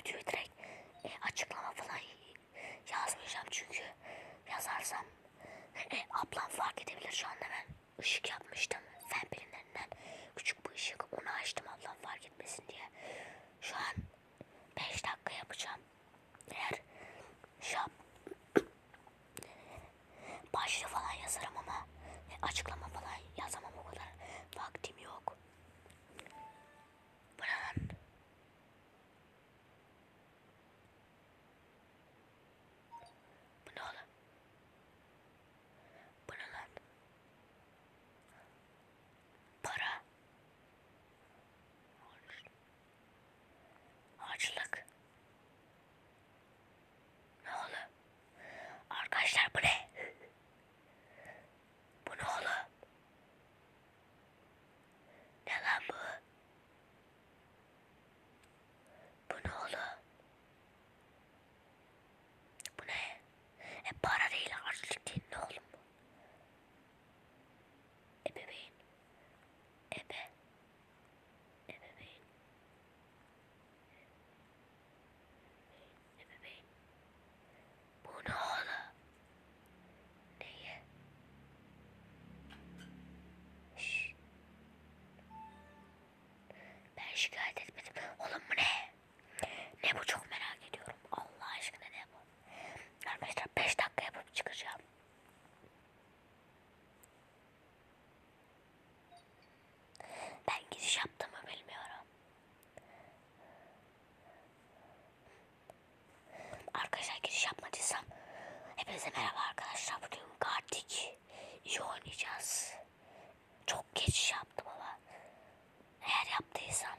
videoyu direkt e, açıklama falan yazmayacağım çünkü yazarsam e, ablam fark edebilir. Şu anda ben ışık yapmıştım fen bilimlerinden küçük bir ışık. Onu açtım ablam fark etmesin diye. Şu an 5 dakika yapacağım. Eğer şey şu an başlığı falan yazarım ama e, açıklama falan yazamam. Hepinize merhaba arkadaşlar. Bugün Gartic iyi oynayacağız. Çok geç yaptım ama eğer yaptıysam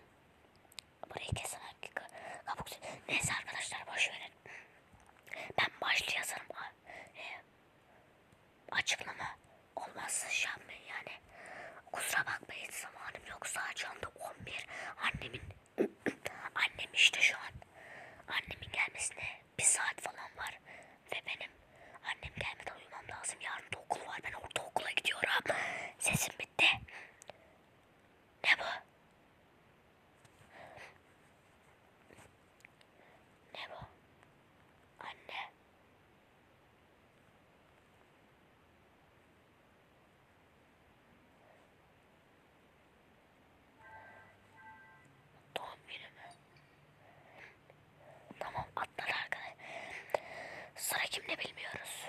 burayı kesin hakika kabuk. Neyse arkadaşlar boş verin. Ben başlı yazarım. Ee, açıklama olmazsa şey yapmayın yani. Kusura bakmayın zamanım yok. Saat şu anda 11. Annemin Sıra kimde bilmiyoruz.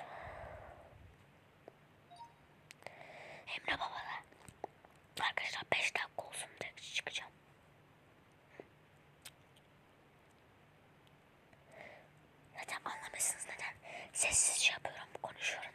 Emre babada. Arkadaşlar 5 dakika olsun direkt çıkacağım. Zaten anlamışsınız neden sessizce yapıyorum konuşuyorum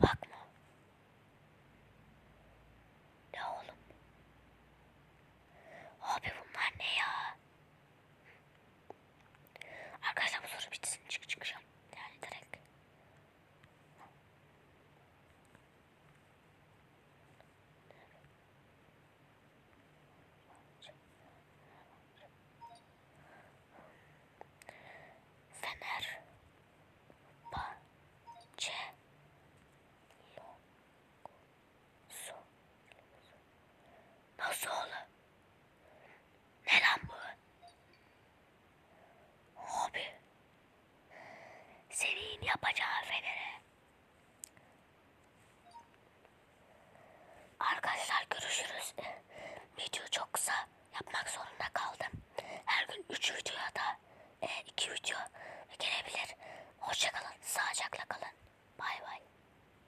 bakma. 我叫韩飞的